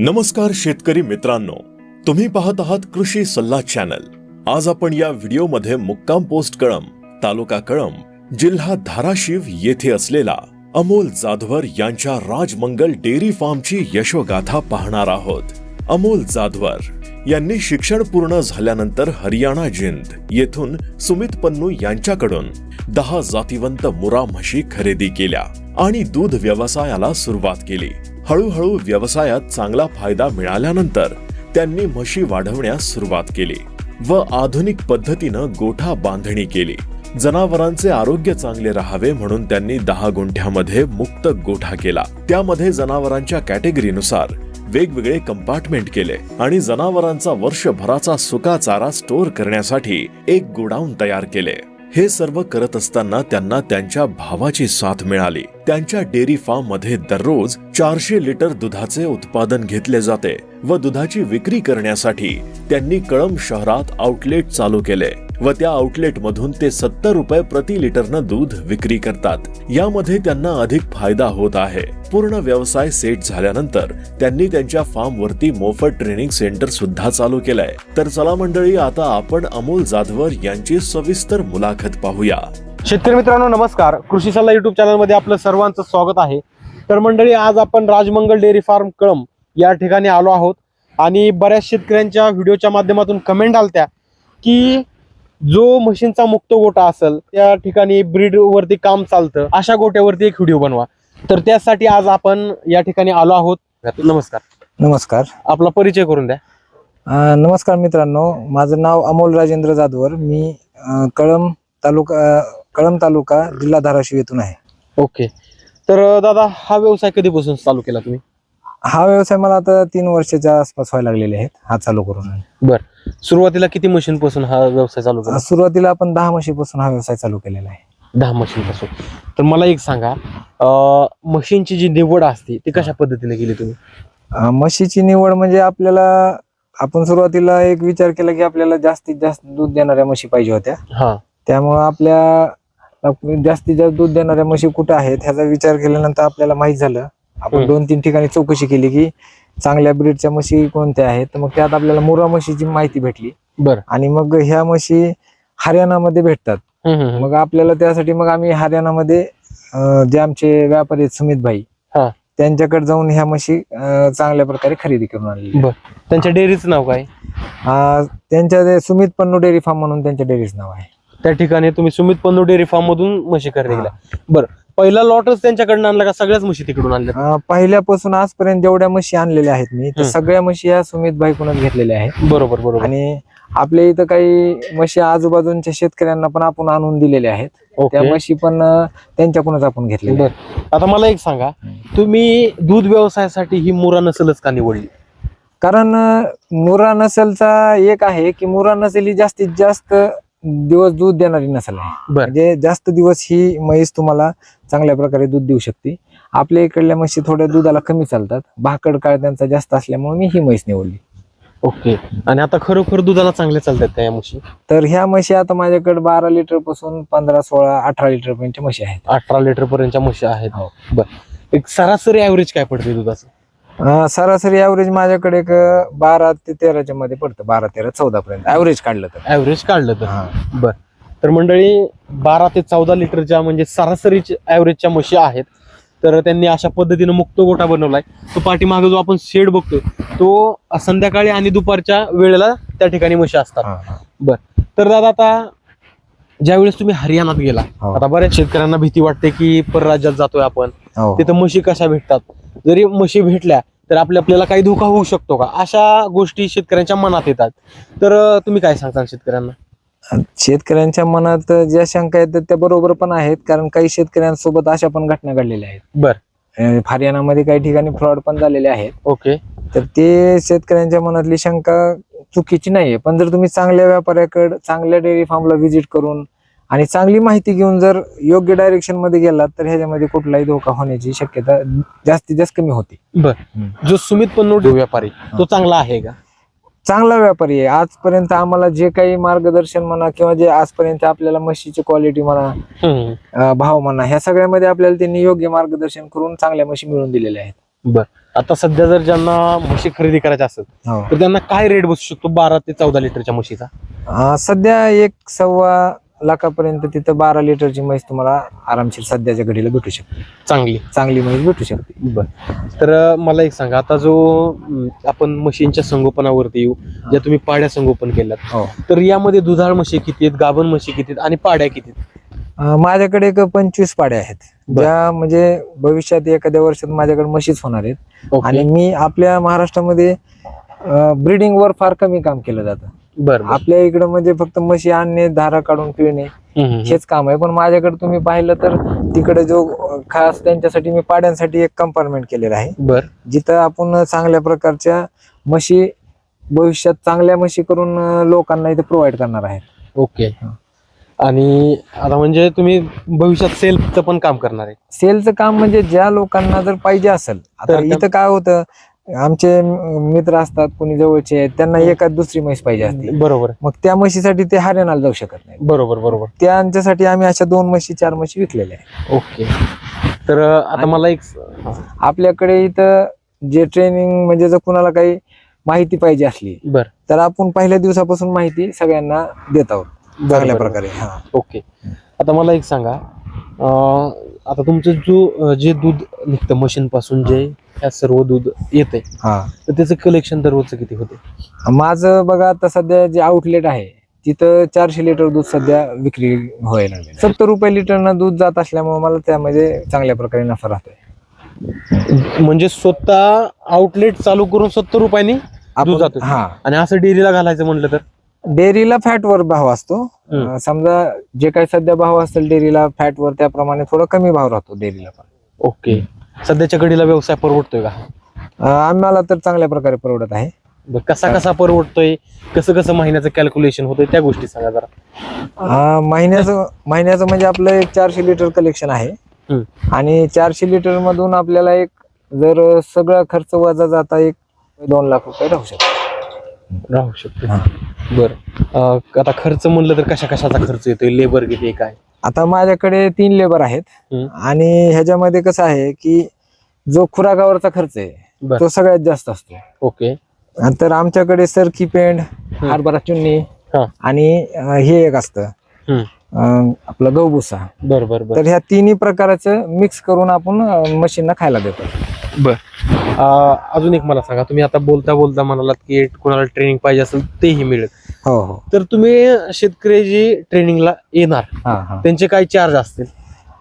नमस्कार शेतकरी मित्रांनो. तुम्ही पाहत आहात कृषी सल्ला चॅनल. आज आपण या व्हिडिओमध्ये मुक्काम पोस्ट कळम तालुका कळम जिल्हा धाराशिव येथे असलेला अमोल जाधवर यांच्या राजमंगल डेअरी फार्मची यशोगाथा पाहणार आहोत. अमोल जाधवर यांनी शिक्षण पूर्ण झाल्यानंतर हरियाणा जिंद येथून सुमित पन्नू यांच्याकडून दहा जातीवंत मुरा म्हशी खरेदी केल्या आणि दूध व्यवसायाला सुरुवात केली. हळूहळू व्यवसायात चांगला फायदा मिळाल्यानंतर त्यांनी म्हशी वाढवण्यास सुरुवात केली व आधुनिक पद्धतीनं गोठा बांधणी केली. जनावरांचे आरोग्य चांगले राहावे म्हणून त्यांनी दहा गुंठ्यामध्ये मुक्त गोठा केला. त्यामध्ये जनावरांच्या कॅटेगरीनुसार वेगवेगळे कंपार्टमेंट केले आणि जनावरांचा वर्षभराचा सुका चारा स्टोअर करण्यासाठी एक गोडाऊन तयार केले. हे सर्व करत असताना त्यांना त्यांच्या भावाची साथ मिळाली. त्यांच्या डेअरी फार्ममध्ये दररोज चारशे लिटर दुधाचे उत्पादन घेतले जाते व दुधाची विक्री करण्यासाठी त्यांनी कळंब शहरात आउटलेट चालू केले. व त्या आउटलेटमधून ते सत्तर रुपये प्रति लिटरनं दूध विक्री करतात. यामध्ये त्यांना अधिक फायदा होत आहे. पूर्ण व्यवसाय सेट झाल्यानंतर त्यांनी त्यांच्या फार्मवरती मोफत ट्रेनिंग सेंटर सुद्धा चालू केलंय. तर चला मंडळी आता आपण अमोल जाधवर यांची सविस्तर मुलाखत पाहूया. शेतकरी मित्रांनो नमस्कार. कृषी सल्ला युट्यूब चॅनलमध्ये आपलं सर्वांचं स्वागत आहे. तर मंडळी आज आपण राजमंगल डेअरी फार्म कळम या ठिकाणी आलो आहोत. आणि बऱ्याच शेतकऱ्यांच्या व्हिडिओच्या माध्यमातून कमेंट आलत्या की जो म्हशींचा मुक्त गोटा असेल त्या ठिकाणी ब्रीड वरती काम चालतं. अशा गोट्यावरती एक व्हिडिओ बनवा. तर त्यासाठी आज आपण या ठिकाणी आलो आहोत. नमस्कार. नमस्कार. आपला परिचय करून द्या. अ, नमस्कार मित्रांनो. माझं नाव अमोल राजेंद्र जाधवर. मी अ, कळंब तालुका कळंब तालुका जिल्हा धाराशिव येथून आहे. ओके तर दादा हा व्यवसाय कधीपासून चालू केला तुम्ही? हा व्यवसाय मला आता तीन वर्षाच्या आसपास व्हायला लागलेले आहेत. हा चालू करून बर. सुरुवातीला किती मशीन पासून हा व्यवसाय चालू केला? सुरुवातीला आपण दहा म्हशीपासून हा व्यवसाय चालू केलेला आहे. दहा मशीन पासून. तर मला एक सांगा मशीनची जी निवड असते ती कशा पद्धतीने केली तुम्ही? म्हशीची निवड म्हणजे आपल्याला आपण सुरुवातीला एक विचार केला की आपल्याला जास्तीत जास्त दूध देणाऱ्या म्हशी पाहिजे होत्या. त्यामुळं आपल्या जास्तीत जास्त दूध देणाऱ्या म्हशी कुठे आहेत ह्याचा विचार केल्यानंतर आपल्याला माहीत झालं आपण. दोन तीन ठिकाणी चौकशी केली की चांगल्या ब्रीडच्या म्हशी कोणत्या आहेत? तर मग त्यात आपल्याला मुरा म्हशीची माहिती भेटली. बर. आणि मग ह्या म्हशी हरियाणामध्ये भेटतात. मग आपल्याला त्यासाठी मग आम्ही हरियाणामध्ये जे आमचे व्यापारी आहेत सुमित भाई. त्यांच्याकडे जाऊन ह्या म्हशी चांगल्या प्रकारे खरेदी करून आणली बर. त्यांच्या डेअरीचं नाव काय? त्यांच्या सुमित पन्नू डेअरी फार्म म्हणून त्यांच्या डेअरीचं नाव आहे. त्या ठिकाणी तुम्ही सुमित पन्नू डेअरी फार्म मधून म्हशी खरेदी. केल्या. बर. पहिला लॉटच त्यांच्याकडनं आणला का सगळ्याच म्हशी तिकडून आणल्या अं, पहिल्यापासून आजपर्यंत जेवढ्या म्हशी आणलेल्या आहेत मी हम्म. सगळ्या म्हशी या सुमित भाईकडूनच घेतलेल्या आहेत. बरोबर बरोबर. आणि आपल्या इथं काही म्हशी आजूबाजूच्या शेतकऱ्यांना पण आपण आणून दिलेल्या आहेत. त्या ओके. म्हशी पण अं, त्यांच्याकडूनच आपण घेतलेल्या आहेत. बर आता मला एक सांगा तुम्ही दूध व्यवसायासाठी ही मुरा नसलच का निवडली? कारण अं, मुरा नसलचा एक आहे की मुरा नसेल ही जास्तीत जास्त दिवस दूध देणारी नसल. म्हणजे जास्त दिवस ही म्हैस तुम्हाला चांगल्या प्रकारे दूध देऊ शकते. आपल्या इकडल्या म्हशी थोड्या दुधाला कमी चालतात. भाकड काळ त्यांचा जास्त असल्यामुळे मी ही म्हैस निवडली. ओके. आणि आता खरोखर दुधाला चांगले चालतात त्या या म्हशी? तर ह्या म्हशी आता माझ्याकडे बारा लिटरपासून पंधरा सोळा अठरा लिटर पर्यंतच्या म्हशी आहेत. अठरा लिटर पर्यंतच्या म्हशी आहेत. हो. बर. एक सरासरी ऍव्हरेज काय पडते दुधाचं? अं, सरासरी ऍव्हरेज माझ्याकडे एक बारा ते तेराच्या मध्ये पडतं. बारा तेरा चौदा पर्यंत ऍव्हरेज काढलं तर. ऍव्हरेज काढलं तर. हा. बर. तर मंडळी बारा ते चौदा लिटरच्या म्हणजे सरासरी ऍव्हरेजच्या म्हशी आहेत. तर त्यांनी अशा पद्धतीनं मुक्त गोठा बनवलाय. तो पाठीमागे जो आपण शेड बघतोय तो संध्याकाळी आणि दुपारच्या वेळेला त्या ठिकाणी म्हशी असतात. हा, हा. बर. तर दादा आता ज्यावेळेस तुम्ही हरियाणात गेला हो. आता बऱ्याच शेतकऱ्यांना भीती वाटते की परराज्यात जातोय आपण. हो. तिथं म्हशी कशा भेटतात? जरी म्हशी भेटल्या तर आपल्या आपल्याला काही धोका होऊ शकतो का? अशा गोष्टी शेतकऱ्यांच्या मनात येतात. तर तुम्ही काय सांगता शेतकऱ्यांना? शेतकऱ्यांच्या मनात ज्या शंका आहेत त्या बरोबर पण आहेत. कारण काही शेतकऱ्यांसोबत अशा पण घटना घडलेल्या आहेत. बर. हरियाणामध्ये काही ठिकाणी फ्रॉड पण झालेले आहेत. ओके. तर ते शेतकऱ्यांच्या मनातली शंका चुकीची नाहीये. पण जर तुम्ही चांगल्या व्यापाऱ्याकडे चांगल्या डेअरी फार्मला व्हिजिट करून आणि चांगली माहिती घेऊन जर योग्य डायरेक्शनमध्ये गेलात तर ह्याच्यामध्ये कुठलाही धोका होण्याची शक्यता जास्तीत जास्त कमी होती. बर. जो सुमित पन्नोड व्यापारी. तो चांगला आहे का? चांगला व्यापारी आहे. आजपर्यंत आम्हाला जे काही मार्गदर्शन म्हणा किंवा जे आजपर्यंत आपल्याला म्हशीची क्वालिटी म्हणा भाव म्हणा ह्या सगळ्यामध्ये आपल्याला त्यांनी योग्य मार्गदर्शन करून चांगल्या म्हशी मिळवून दिलेल्या आहेत. बर. आता सध्या जर ज्यांना म्हशी खरेदी करायच्या असेल हो. तर त्यांना काय रेट बसू शकतो? बारा ते चौदा लिटरच्या म्हशीचा? सध्या एक सव्वा लाखापर्यंत तिथं बारा लिटरची म्हैस तुम्हाला आरामशीर सध्याच्या घडीला भेटू शकते. चांगली. चांगली म्हैस भेटू शकते. बर. तर अं, मला एक सांगा आता जो अं, आपण म्हशींच्या संगोपनावरती येऊ ज्या तुम्ही पाड्या संगोपन केल्यात हो. तर यामध्ये दुधाळ म्हशी किती आहेत गाभण म्हशी किती आहेत आणि पाड्या किती आहेत? अं, माझ्याकडे एक पंचवीस पाड्या आहेत. बर. ज्या म्हणजे भविष्यात एखाद्या वर्षात माझ्याकडे म्हशीच होणार आहेत. ओके. आणि मी आपल्या महाराष्ट्रामध्ये ब्रिडिंग वर फार कमी काम केलं जातं. बर. आपल्या इकडं म्हणजे फक्त म्हशी आणणे धारा काढून हम्म. हेच काम आहे. पण माझ्याकडे तुम्ही पाहिलं तर तिकडे जो खास त्यांच्यासाठी मी पाड्यांसाठी एक कंपार्टमेंट केलेलं आहे. बर. जिथं आपण चांगल्या प्रकारच्या म्हशी भविष्यात चांगल्या म्हशी करून लोकांना इथे प्रोव्हाइड करणार आहेत. ओके. आणि आता म्हणजे तुम्ही भविष्यात सेल्फचं पण काम करणार आहे. सेलचं काम म्हणजे ज्या लोकांना जर पाहिजे असेल आता इथं काय होतं आमचे मित्र असतात कोणी जवळचे आहेत त्यांना एकाच दुसरी म्हैस पाहिजे असते. बरोबर. मग त्या म्हशीसाठी ते हरियाणाला जाऊ शकत नाही बरोबर बरोबर. त्यांच्यासाठी आम्ही अशा दोन म्हशी चार म्हशी विकलेल्या आहे ओके. तर आता मला एक आपल्याकडे इथं जे ट्रेनिंग म्हणजे जर कुणाला काही माहिती पाहिजे असली बर. तर आपण पहिल्या दिवसापासून माहिती सगळ्यांना देत आहोत. चांगल्या. प्रकारे हा. ओके. आता मला एक सांगा आता तुमचं जो जे दूध निघतं मशीन पासून जे ह्या सर्व दूध येते हा. तर त्याचं कलेक्शन दररोजचं किती होते माझं बघा आता सध्या जे आउटलेट आहे तिथं चारशे लिटर दूध सध्या विक्री व्हायला लागले सत्तर रुपये लिटरनं दूध जात असल्यामुळे मला त्यामध्ये चांगल्या प्रकारे नफा राहतोय. म्हणजे स्वतः आउटलेट चालू करून सत्तर रुपयांनी आपण- जातं. हा. आणि असं डेअरीला घालायचं म्हटलं तर? डेअरीला फॅटवर भाव असतो. हम्म. अं, समजा जे काही सध्या भाव असेल डेअरीला फॅटवर त्याप्रमाणे थोडा कमी भाव राहतो डेअरीला पण. ओके. सध्याच्या घडीला व्यवसाय परवडतोय का? अं, आम्हाला तर चांगल्या प्रकारे परवडत आहे. बरं, कसा कसा परवडतोय? कसं कसं महिन्याचं कॅल्क्युलेशन होतंय? त्या गोष्टी सांगा जरा. अं, महिन्याचं महिन्याचं म्हणजे आपलं एक चारशे लिटर कलेक्शन आहे. हम्म. आणि चारशे लिटर मधून आपल्याला एक जर सगळा खर्च वजा जाता एक दोन लाख रुपये राहू शकतो. राहू शकतो. बर. आता खर्च म्हणलं तर कशा कशाचा खर्च येतोय? लेबर किती काय? आता माझ्याकडे तीन लेबर आहेत. आणि ह्याच्यामध्ये कसं आहे की जो खुराकावरचा खर्च आहे. तो सगळ्यात जास्त असतो. ओके. आणि तर आमच्याकडे सरकी पेंड हरभरा चुन्नी. आणि हे एक असतं. आपलं गहूभुसा बर बर बर. तर ह्या तिन्ही प्रकाराचं मिक्स करून आपण मशीनला खायला देतो. बर. अजून एक मला सांगा तुम्ही आता बोलता बोलता म्हणालात की कोणाला ट्रेनिंग पाहिजे असेल तेही मिळेल. हो हो. तर तुम्ही शेतकरी जी ट्रेनिंगला येणार हा हा. त्यांचे काय चार्ज असतील?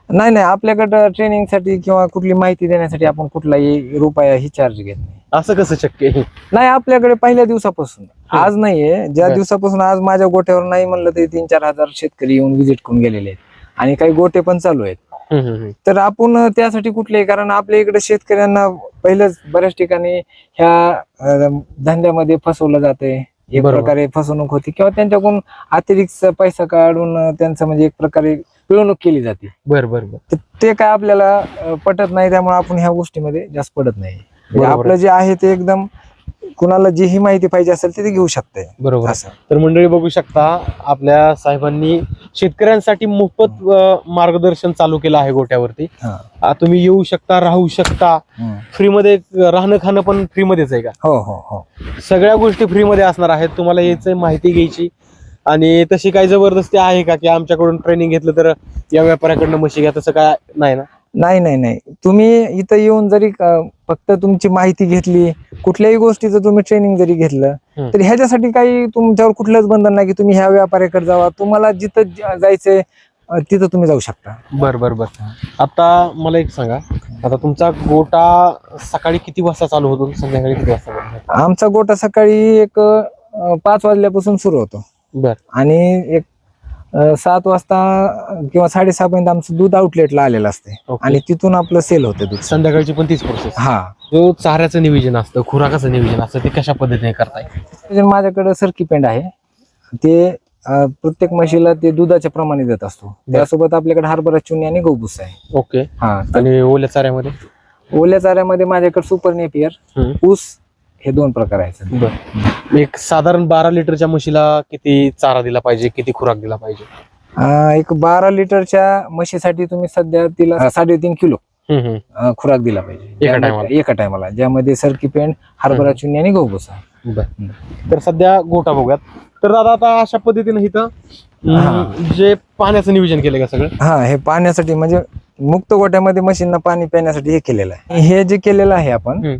नाही नाही आपल्याकडं ट्रेनिंगसाठी किंवा कुठली माहिती देण्यासाठी आपण कुठलाही रुपया ही चार्ज घेत नाही. असं कसं शक्य आहे? नाही आपल्याकडे पहिल्या दिवसापासून. आज नाहीये. ज्या बर. दिवसापासून आज माझ्या गोट्यावर नाही म्हणलं तरी तीन चार हजार शेतकरी येऊन व्हिजिट करून गेलेले आहेत. आणि काही गोटे पण चालू आहेत. हम्म, हम्म, हम्म. तर आपण त्यासाठी कुठले कारण आपल्या इकडे शेतकऱ्यांना पहिलंच बऱ्याच ठिकाणी ह्या अं, धंद्यामध्ये फसवलं जाते एक. प्रकारे फसवणूक होती किंवा त्यांच्याकडून अतिरिक्त पैसा काढून त्यांचं म्हणजे एक प्रकारे पिळवणूक केली जाते बर बर ते काय आपल्याला पटत नाही त्यामुळे आपण ह्या गोष्टीमध्ये जास्त पडत नाही म्हणजे. आपलं जे आहे ते एकदम कुणाला जी ही माहिती पाहिजे असेल ते घेऊ शकते. बरोबर. असं. तर मंडळी बघू शकता आपल्या साहेबांनी शेतकऱ्यांसाठी मोफत मार्गदर्शन चालू केलं आहे गोट्यावरती. हा. तुम्ही येऊ शकता राहू शकता. फ्रीमध्ये राहणं खाणं पण फ्रीमध्येच आहे का? हो हो हो. सगळ्या गोष्टी फ्रीमध्ये असणार आहेत तुम्हाला यायचं माहिती घ्यायची. आणि तशी काही जबरदस्ती आहे का? की आमच्याकडून ट्रेनिंग घेतलं तर या व्यापाऱ्याकडनं म्हशी घ्या तसं काय नाही ना? नाही नाही नाही. तुम्ही इथं येऊन जरी फक्त तुमची माहिती घेतली कुठल्याही गोष्टीचं तुम्ही ट्रेनिंग जरी घेतलं. तर ह्याच्यासाठी काही तुमच्यावर कुठलंच बंधन नाही की तुम्ही ह्या व्यापाऱ्याकडे जावा. तुम्हाला जिथं जायचंय तिथं तुम्ही जाऊ शकता. बर बर बर. आता मला एक सांगा. आता तुमचा गोटा सकाळी किती वाजता चालू होतो? संध्याकाळी किती वाजता? आमचा गोटा सकाळी एक पाच वाजल्यापासून सुरू होतो. बर. आणि एक सात वाजता किंवा साडेसहा पर्यंत आमचं दूध आउटलेटला आलेलं असते. आणि तिथून आपलं सेल होतं दूध. संध्याकाळची पण तीच प्रोसेस हा. जो चाऱ्याचं नियोजन असतं खुराकाचं नियोजन असतं ते कशा पद्धतीने करताय? माझ्याकडे सरकी पेंड आहे. ते अं, प्रत्येक म्हशीला ते दुधाच्या प्रमाणे देत असतो. त्यासोबत आपल्याकडे हरभरा चुन्नी आणि गौबूस आहे. ओके हा. आणि ओल्या चाऱ्यामध्ये? ओल्या चाऱ्यामध्ये माझ्याकडे सुपर नेपियर हम्म. ऊस हे दोन प्रकार आहेत बर. एक साधारण बारा लिटरच्या म्हशीला किती चारा दिला पाहिजे किती खुराक दिला पाहिजे? अं, एक बारा लिटरच्या म्हशीसाठी तुम्ही सध्या तिला साडेतीन किलो हम्म, हम्म. अं, खुराक दिला पाहिजे. टायमाला. ज्यामध्ये- एका टायमाला ज्यामध्ये सरकी पेंड हरभरा चुन्नी आणि गहू भुसा तर सध्या गोटा बघूयात. तर दादा आता अशा पद्धतीने इथं अं, जे पाण्याचं नियोजन केलं का सगळं? हा हे पाण्यासाठी म्हणजे मुक्त गोट्यामध्ये म्हशींना पाणी पिण्यासाठी हे केलेलं आहे. हे जे केलेलं आहे आपण हम्म.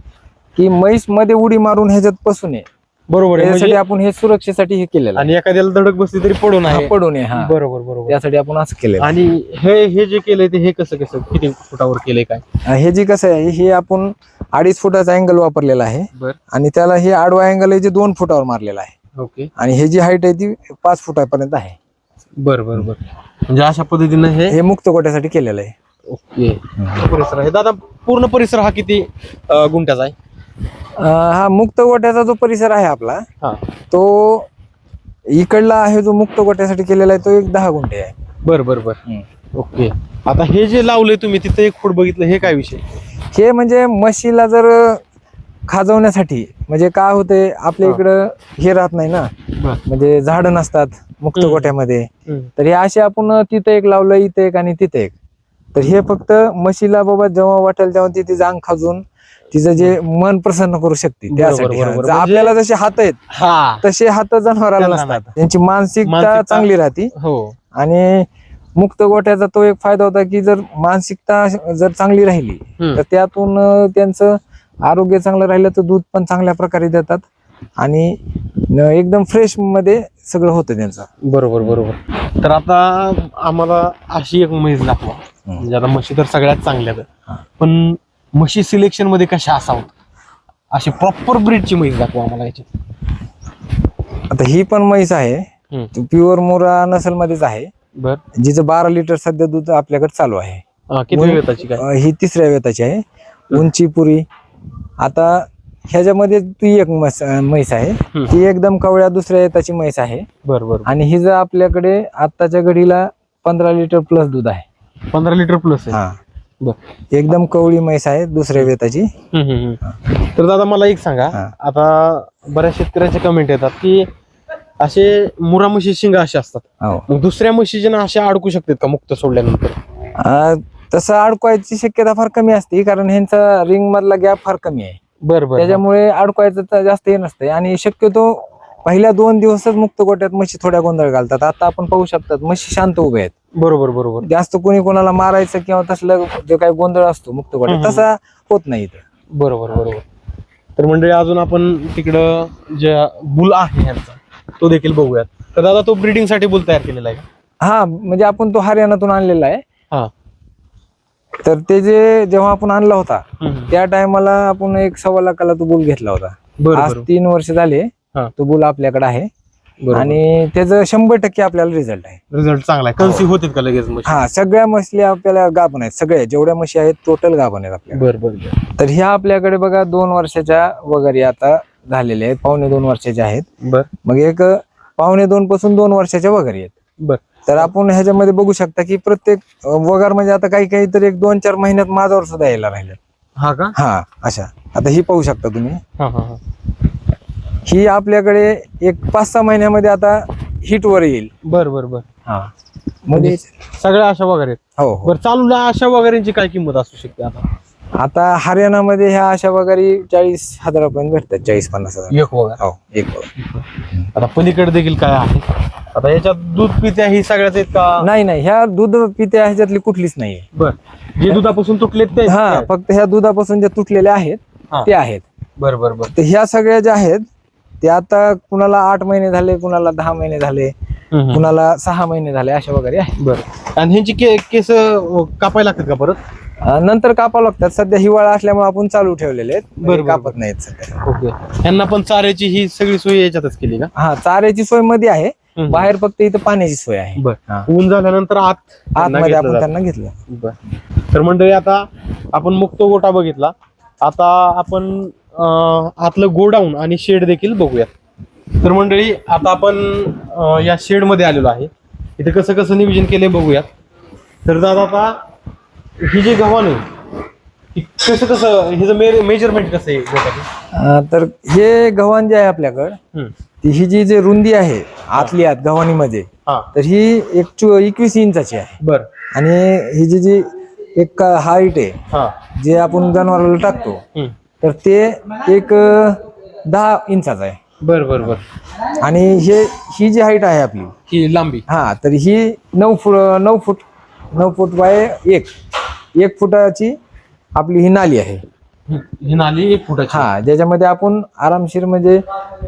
की म्हैसमध्ये उडी मारून ह्याच्यात पसू नये बरोबर आहे. त्यासाठी म्हणजे- आपण हे सुरक्षेसाठी हे केलेलं आणि एखाद्याला धडक बसली तरी पडून हा, आहे. पडू नये हा. बरोबर बरोबर. त्यासाठी आपण असं केलेलं आहे. आणि हे हे जे केलंय ते हे कसं कसं किती फुटावर केलंय काय? हे जे कसं आहे हे आपण अडीच फुटाचा अँगल वापरलेला आहे. बर. आणि त्याला हे आडवा अँगल आहे जे दोन फुटावर मारलेला आहे. ओके. आणि हे जी हाईट आहे ती पाच फुटापर्यंत आहे. बर बर बर. म्हणजे अशा पद्धतीनं हे हे मुक्त गोट्यासाठी केलेलं आहे. ओके. परिसर आहे. दादा पूर्ण परिसर हा किती अं, गुंठ्याचा आहे? हा मुक्त गोट्याचा जो परिसर आहे आपला हा. तो इकडला आहे जो मुक्त गोट्यासाठी केलेला आहे तो एक दहा गुंठे आहे. बर बर बर. ओके. आता हे जे लावलंय तुम्ही तिथं एक फूट बघितलं हे काय विषय? हे म्हणजे म्हशीला जर खाजवण्यासाठी म्हणजे काय होते आपल्या. इकडं हे राहत नाही ना. बर. म्हणजे झाडं नसतात मुक्त हम्म. गोट्यामध्ये तर हे असे आपण तिथं एक लावलं इथं एक आणि तिथं एक. तर हे फक्त म्हशीला बाबा जेव्हा वाटेल तेव्हा ती तिचं अंग खाजून तिचं जे मन प्रसन्न करू शकते त्यासाठी. बरोबर. म्हणजे- आपल्याला जसे हात आहेत हा तसे हात जनावराला नसतात नाही. त्यांची मानसिकता मानसिकता- चांगली राहते हो आणि मुक्त गोट्याचा तो एक फायदा होता की जर मानसिकता जर चांगली राहिली हम्म. तर त्यातून अं, त्यांचं आरोग्य चांगलं राहिलं तर दूध पण चांगल्या प्रकारे देतात आणि न- एकदम फ्रेशमध्ये सगळं होतं त्यांचं बरोबर बरोबर तर आता आम्हाला अशी एक म्हैस दाखवा म्हणजे आता म्हशी तर सगळ्यात चांगल्या आहेत. हा. पण म्हशी सिलेक्शनमध्ये कशा असावं? अशी प्रॉपर ब्रीडची म्हैस दाखवा आम्हाला याची आता ही पण म्हैस आहे. प्युअर मोरा नसल मध्येच आहे. बर. जिचं बारा लिटर सध्या दूध आपल्याकडे चालू आहे. अं, किती वेताची काय? अं, ही तिसऱ्या वेताची आहे. उंची पुरी. आता ह्याच्यामध्ये ती एक म्हस अं, म्हैस आहे. हम्म. ती एकदम कवळ्या दुसऱ्या वेताची म्हैस आहे. बर बर. आणि ही जर आपल्याकडे आत्ताच्या घडीला पंधरा लिटर प्लस दूध आहे. पंधरा लिटर प्लस आहे. हा. बर. एकदम कवळी म्हैस आहे दुसऱ्या वेताची. तर दादा मला एक सांगा. हा. आता बऱ्याच शेतकऱ्यांचे कमेंट येतात की असे मुरा म्हशी शिंगा असे असतात. हो. मग दुसऱ्या म्हशीचे ना अशा अडकू शकतात का मुक्त सोडल्यानंतर? तसं अडकवायची शक्यता फार कमी असते कारण ह्यांचा रिंग मधला गॅप फार कमी आहे. बर बर. त्याच्यामुळे अडकवायचं तर जास्त हे नसतंय. आणि शक्यतो पहिल्या दोन दिवसच मुक्त गोट्यात म्हशी थोड्या गोंधळ घालतात. आता आपण पाहू शकतात म्हशी शांत उभे आहेत. बरोबर बरोबर जास्त कोणी कोणाला मारायचं किंवा तसलं जे काही गोंधळ असतो मुक्त. तसा होत नाही इथं. बरोबर बरोबर तर मंडळी अजून आपण तिकडं जे बुल आहे ह्यांचा तो देखील बघूयात तर दादा तो ब्रीडिंगसाठी बुल तयार केलेला आहे? हा म्हणजे आपण तो हरियाणातून आणलेला आहे हा तर ते जे जेव्हा आपण आणला होता. त्या टायमाला आपण एक सव्वा लाखाला तो बुल घेतला होता आज तीन वर्ष झाले हा. तो बुल आपल्याकडे आहे. आणि त्याचं शंभर टक्के आपल्याला रिझल्ट आहे. रिझल्ट चांगला आहे. कन्सी होते का लगेच म्हशी? हा सगळ्या म्हशी आपल्याला गाभण आहेत. सगळ्या जेवढ्या म्हशी आहेत टोटल गाभण आहेत आपल्या बर बर बर. तर ह्या आपल्याकडे बघा दोन वर्षाच्या वगैरे आता झालेल्या आहेत. पावणे दोन वर्षाच्या आहेत. बर. मग एक पावणे दोन पासून दोन वर्षाच्या वगैरे आहेत. बर. तर आपण ह्याच्यामध्ये बघू शकता की प्रत्येक अं, वगार म्हणजे आता काही काही तर एक दोन चार महिन्यात माझ्यावर सुद्धा यायला राहिले हा का? हा अशा. आता ही पाहू शकता तुम्ही. हा हा हा. ही आपल्याकडे एक पाच सहा महिन्यामध्ये आता हिट वर येईल. बर बर बर. हा. म्हणजे सगळ्या अशा वगैरे हो हो. बर चालूला अशा वगैरेंची काय किंमत असू शकते आता? आता हरियाणामध्ये ह्या अशा वगैरे चाळीस हजारापर्यंत भेटतात चाळीस पन्नास हजार. एक वगैरे. हो एक वगैरे. आता पलीकडे देखील काय आहे? आता याच्यात दूध पित्या ही सगळ्याच आहेत का? नाही नाही ह्या दूध पित्या ह्याच्यातली कुठलीच नाहीये बर. जे दुधापासून तुटलेत ते हा फक्त ह्या दुधापासून ज्या तुटलेल्या आहेत हा. ते आहेत. बर बर बर. तर ह्या सगळ्या ज्या आहेत ते आता कुणाला आठ महिने झाले कुणाला दहा महिने झाले कुणाला सहा महिने झाले अशा वगैरे आहे. बर. आणि ह्यांची के केस कापायला लागतात का परत? नंतर कापावं लागतात. सध्या हिवाळा असल्यामुळे आपण चालू ठेवलेले आहेत. बरं, म्हणजे बरं, कापत नाहीत सध्या. ओके. ह्यांना पण चाऱ्याची ही सगळी सोय याच्यातच केली का? हा चाऱ्याची सोयमध्ये आहे. बाहेर फक्त इथं पाण्याची सोय आहे. बर. ऊन झाल्यानंतर आत आतमध्ये आपण. त्यांना घेतलं. बर. तर मंडळी आता आपण मुक्त गोटा बघितला. आता आपण आतलं गोडाऊन आणि शेड देखील बघूयात. तर मंडळी आता आपण या शेडमध्ये आलेलो आहे. इथे कसं कसं नियोजन केले बघूयात. तर दादा आता ही जे गव्हाण आहे कसं कसं ह्याचं मेजरमेंट कसं आहे तर हे गव्हाण जे आहे आपल्याकडं ही जी जे रुंदी आहे आतली आत गव्हाणीमध्ये हा. तर ही एक चो- एकवीस इंचाची आहे. बर. आणि ही जी जी एक हाईट आहे हा. जे आपण जनावराला टाकतो. तर ते एक दहा इंचाचा आहे. बर बर बर. आणि हे ही जी हाईट आहे आपली ही लांबी. हा तर ही नऊ फूट नऊ फूट नऊ फूट बाय एक. एक फुटाची आपली ही नाली आहे. ही नाली एक फुटाची. हा ज्याच्यामध्ये आपण आरामशीर म्हणजे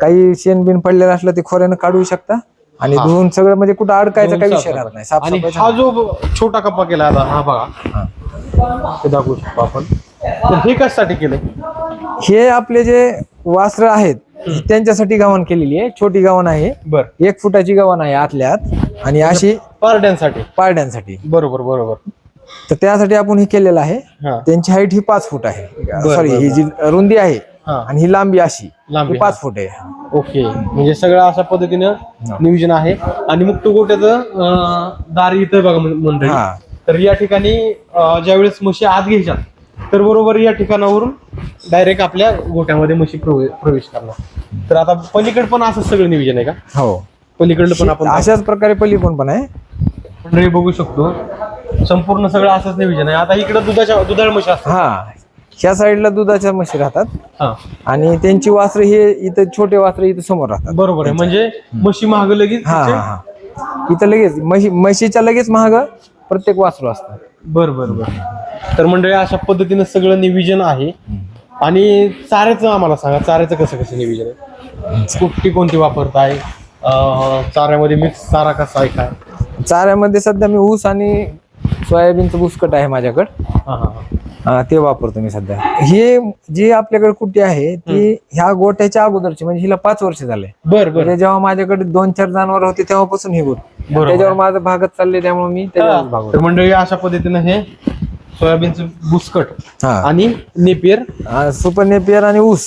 काही शेण बिन पडलेलं असलं ते खोऱ्यानं काढू शकता. आणि हा. धुवून सगळं म्हणजे कुठं अडकायचा दोन काही विषय राहत. नाही. आणि हा जो छोटा कप्पा केला आता हा बघा. ते दाखवू शकतो आपण. तर हे कशासाठी केलंय? हे आपले जे वास्त्र आहेत त्यांच्यासाठी गावण केलेली आहे. छोटी गावण आहे. बर. एक फुटाची गावण आहे आतल्या आत आणि अशी पारड्यांसाठी? पारड्यांसाठी. बरोबर बरोबर. तर त्यासाठी आपण हे केलेलं आहे. हा. त्यांची हाईट ही पाच फूट आहे. बरं, सॉरी बरं, ही जी रुंदी आहे हा आणि ही लांबी अशी. लांबी, ही पाच फूट आहे. ओके. म्हणजे सगळं अशा पद्धतीनं नियोजन आहे. आणि मुक्त गोट्याचं दार इथं बघा मं- मंडळी. हा. तर या ठिकाणी अं, ज्यावेळेस म्हशी आत घ्यायच्या तर बरोबर या ठिकाणावरून डायरेक्ट आपल्या गोट्यामध्ये म्हशी प्रवे- प्रवेश करणार. तर आता पलीकडे पण असं सगळं नियोजन आहे का? हो. पलीकडलं पण आपण अशाच प्रकारे पलीकडून पण आहे. मंडळी बघू शकतो. संपूर्ण सगळं असंच नियोजन आहे. आता इकडे दुधाच्या दुधाळ म्हशी असतात. हा. ह्या साईडला दुधाच्या म्हशी राहतात. हा. आणि त्यांची वासरं हे इथं छोटे वासरं इथं समोर राहतात. बरोबर आहे. म्हणजे म्हशी महाग लगेच हा हा हा. इथं लगेच म्हशी म्हशीच्या लगेच महाग प्रत्येक वासरू असतं बर बर बर. तर मंडळी अशा पद्धतीनं सगळं नियोजन आहे. आणि चाऱ्याचं आम्हाला सांगा. चाऱ्याचं कसं कसं नियोजन आहे? कुठली कोणती वापरताय? अं, चाऱ्यामध्ये मिक्स चारा कसा आहे काय? चाऱ्यामध्ये सध्या मी ऊस आणि सोयाबीनचं बुसकट आहे माझ्याकडं. अं, ते वापरतो मी सध्या. हे जी आपल्याकडे कुट्टी आहे ती ह्या गोट्याच्या अगोदरची म्हणजे हिला पाच वर्ष झाले. बर बर. म्हणजे जेव्हा माझ्याकडे दोन चार जनावर होते तेव्हापासून ही गोट बरोबर. त्याच्यावर माझं भागत चालले त्यामुळे मी त्याच्यावर भागवतो. तर मंडळी अशा पद्धतीनं हे सोयाबीनचं बुसकट हा. आणि नेपियर. सुपर नेपियर आणि ऊस.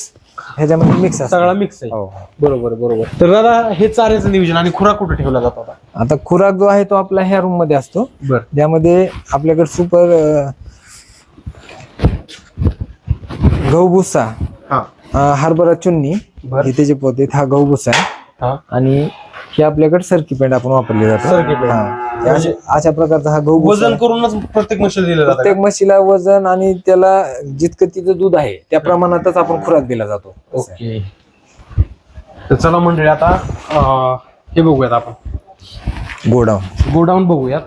ह्याच्यामध्ये मिक्स सगळा मिक्स आहे. हो बरोबर बरोबर. तर दादा हे चाऱ्याचं नियोजन आणि खुराक कुठे ठेवला जातो आता? आता खुराक जो आहे तो आपला ह्या रूममध्ये असतो. बर. ज्यामध्ये आपल्याकडे सुपर गहू भुस्सा हा. अं, हरभरा चुन्नी बर. हे त्याचे पोते हा गहू भुस्सा आहे. हा. आणि हे आपल्याकडे सरकी पेंड आपण वापरली जातो. हा. हे अशा- प्रकारचा हा गहू वजन. करूनच प्रत्येक म्हशीला दिलं जातं प्रत्येक म्हशीला वजन आणि त्याला जितकं तिचं दूध आहे त्या प्रमाणातच आपण खुराक दिला जातो. ओके. तर चला मंडळी आता अं, हे बघूयात आपण. गोडाऊन. गोडाऊन बघूयात.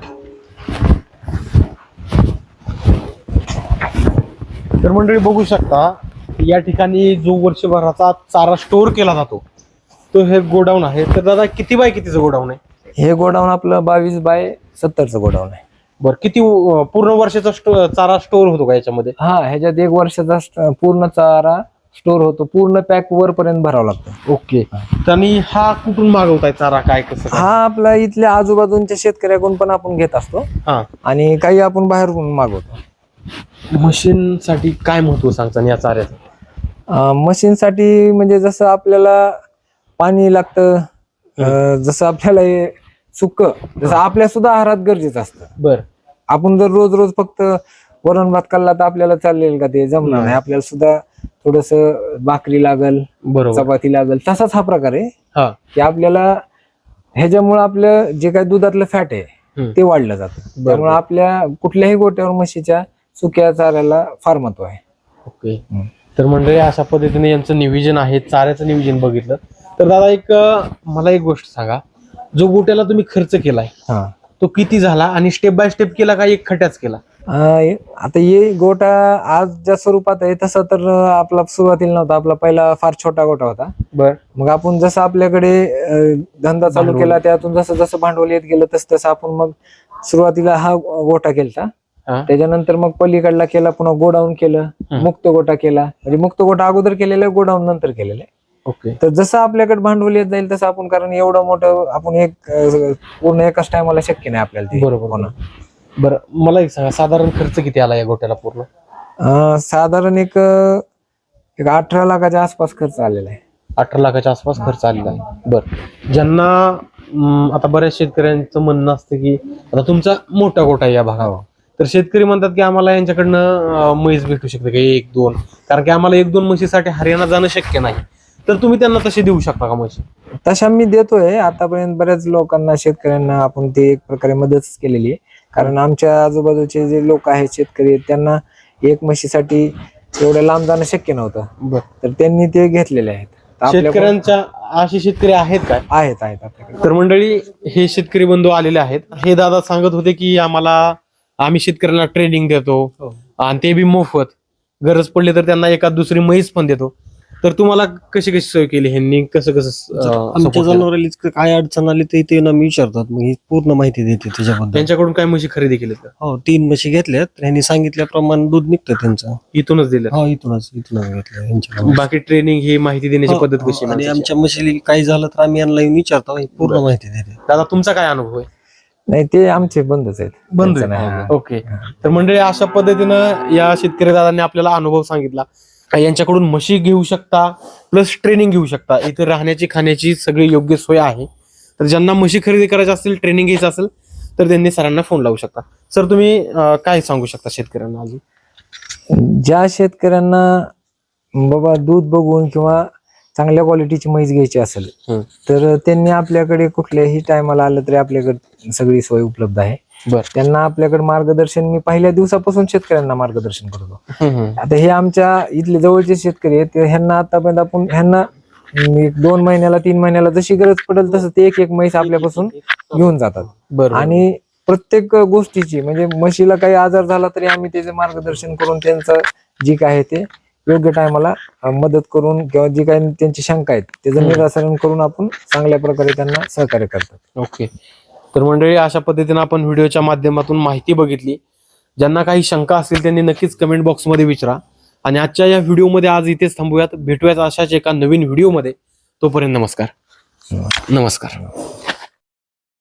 तर मंडळी बघू शकता या ठिकाणी जो वर्षभराचा चारा स्टोअर केला जातो तो हे गोडाऊन आहे. तर दादा किती बाय कितीचं गोडाऊन आहे? हे गोडाऊन आपलं बावीस बाय सत्तरचं गोडाऊन आहे. बरं किती अं, पूर्ण वर्षाचा स्टो चारा स्टोअर होतो का याच्यामध्ये? हा ह्याच्यात एक वर्षाचा स्ट- पूर्ण चारा स्टोर होतो. पूर्ण पॅक वर पर्यंत भरावं लागतं. ओके. आणि हा कुठून मागवताय चारा काय कसं काय? हा आपला इथल्या आजूबाजूच्या शेतकऱ्याकडून पण आपण घेत असतो. हा. आणि काही आपण बाहेरून मागवतो. मशीनसाठी काय महत्त्व सांगता या चाऱ्याचं? अं, मशीनसाठी म्हणजे जसं आपल्याला पाणी लागतं अं, जसं आपल्याला हे सुक्क जसं आपल्या सुद्धा आहारात गरजेचं असतं. बर. आपण जर रोज रोज फक्त वरण भात खाल्ला तर आपल्याला चालेल का ते जमणार नाही. आपल्याला सुद्धा थोडस भाकरी लागल बरोबर. चपाती लागल तसाच हा प्रकार आहे. हा. की आपल्याला ह्याच्यामुळे आपलं जे काही दुधातलं फॅट आहे. ते वाढलं जातं. त्यामुळे आपल्या कुठल्याही गोट्यावर म्हशीच्या सुक्या चाऱ्याला फार महत्त्व आहे. ओके. तर मंडळी अशा पद्धतीने यांचं नियोजन आहे चाऱ्याचं नियोजन बघितलं. तर दादा एक मला एक गोष्ट सांगा. जो गोट्याला तुम्ही खर्च केलाय हा. तो किती झाला आणि स्टेप बाय स्टेप केला का एक खट्याच केला? अं, आता ये गोटा आज ज्या स्वरूपात आहे तसा तर आपला सुरुवातीला नव्हता. आपला पहिला फार छोटा गोटा होता. बर. मग आपण जसं आपल्याकडे अं, धंदा चालू भांडवल. केला त्यातून जसं जसं भांडवल येत गेलं तसं तसं आपण मग सुरुवातीला हा गोटा केलता. हा. त्याच्यानंतर मग पलीकडला केला पुन्हा गोडाऊन केलं हम्म. मुक्त गोटा केला. म्हणजे मुक्त गोटा अगोदर केलेला आहे गोडाऊन नंतर केलेलं आहे ओके. तर जसं आपल्याकडे भांडवल येत जाईल तसं आपण कारण एवढं मोठं आपण एक पूर्ण एकाच टायमाला शक्य नाही आपल्याला ते बरोबर. होणं. बरं मला एक सांगा साधारण खर्च किती आला या गोट्याला पूर्ण? अं, साधारण एक अं, एक अठरा लाखाच्या आसपास खर्च आलेला आहे. अठरा लाखाच्या आसपास खर्च आलेला आहे. बर. ज्यांना अं, आता बऱ्याच शेतकऱ्यांचं म्हणणं असतं की आता तुमचा मोठा गोटा आहे या भागावर. तर शेतकरी म्हणतात की आम्हाला यांच्याकडनं अं, म्हैस भेटू शकते का? एक दोन. कारण की आम्हाला एक दोन म्हशीसाठी हरियाणा जाणं शक्य नाही. तर तुम्ही त्यांना तसे देऊ शकता का म्हशी तशा मी देतोय. आतापर्यंत बऱ्याच लोकांना शेतकऱ्यांना आपण ते एक प्रकारे मदतच केलेली आहे. कारण आमच्या आजूबाजूचे जे लोक आहेत शेतकरी आहेत त्यांना एक म्हशीसाठी एवढं लांब जाणं शक्य नव्हतं. बर. तर त्यांनी ते घेतलेले आहेत. तर शेतकऱ्यांच्या असे शेतकरी आहेत काय आहेत आहेत आपल्याकडे. तर मंडळी हे शेतकरी बंधू आलेले आहेत. हे दादा सांगत होते की आम्हाला आम्ही शेतकऱ्यांना ट्रेनिंग देतो. आणि ते बी मोफत. गरज पडली तर त्यांना एखाद दुसरी म्हैस पण देतो. तर तुम्हाला कशी कशी सोय केली ह्यांनी? कसं कसं अं, आमच्या support केलं? जनावराला इतकं काय अडचण आली ते ना मी विचारतात. मग ही पूर्ण माहिती देते त्याच्याबद्दल. त्यांच्याकडून काय म्हशी खरेदी केली हो तीन म्हशी घेतल्यात. तर ह्यांनी सांगितल्याप्रमाणे दूध निघतं त्यांचं. इथूनच दिलं हो इथूनच इथूनच घेतलं यांच्याकडून. बाकी ट्रेनिंग ही माहिती देण्याची हो, पद्धत हो, कशी आणि आमच्या म्हशीला काही झालं तर आम्ही यांना येऊन विचारतो. ही पूर्ण. माहिती देते. दादा तुमचा काय अनुभव आहे? नाही ते आमचे बंधूच आहेत. बंधू त्यांचं नाही. आहे. ओके. तर मंडळी अशा पद्धतीनं या शेतकरी दादांनी आपल्याला अनुभव सांगितला. यांच्याकडून म्हशी घेऊ शकता प्लस ट्रेनिंग घेऊ शकता. इथे राहण्याची खाण्याची सगळी योग्य सोय आहे. तर ज्यांना म्हशी खरेदी करायची असेल ट्रेनिंग घ्यायचं असेल तर त्यांनी सरांना फोन लावू शकता. सर तुम्ही काय सांगू शकता शेतकऱ्यांना अजून? ज्या शेतकऱ्यांना बाबा दूध बघून किंवा चांगल्या क्वालिटीची म्हैस घ्यायची असेल. तर त्यांनी आपल्याकडे कुठल्याही टायमाला आलं तरी आपल्याकडे सगळी सोय उपलब्ध आहे. बर. त्यांना आपल्याकडे मार्गदर्शन मी पहिल्या दिवसापासून शेतकऱ्यांना मार्गदर्शन करतो. आता हे आमच्या इथले जवळचे शेतकरी आहेत ते ह्यांना आतापर्यंत आपण ह्यांना दोन महिन्याला तीन महिन्याला जशी गरज पडेल तसं ते एक एक म्हैस आपल्यापासून घेऊन जातात. बर आणि प्रत्येक गोष्टीची म्हणजे म्हशीला काही आजार झाला तरी आम्ही त्याचे मार्गदर्शन करून त्यांचं जी काय आहे ते योग्य टायमाला मदत करून किंवा जी काही त्यांची शंका आहेत त्याचं हम्म. निराकरण करून आपण चांगल्या प्रकारे त्यांना सहकार्य करतात. ओके. तर मंडळी अशा पद्धतीने आपण व्हिडिओच्या माध्यमातून माहिती बघितली. ज्यांना काही शंका असतील त्यांनी नक्कीच कमेंट बॉक्समध्ये विचारा. आणि आजच्या या व्हिडिओमध्ये आज इथेच थांबूयात. भेटूयात अशाच एका नवीन व्हिडिओमध्ये. तोपर्यंत नमस्कार. नमस्कार.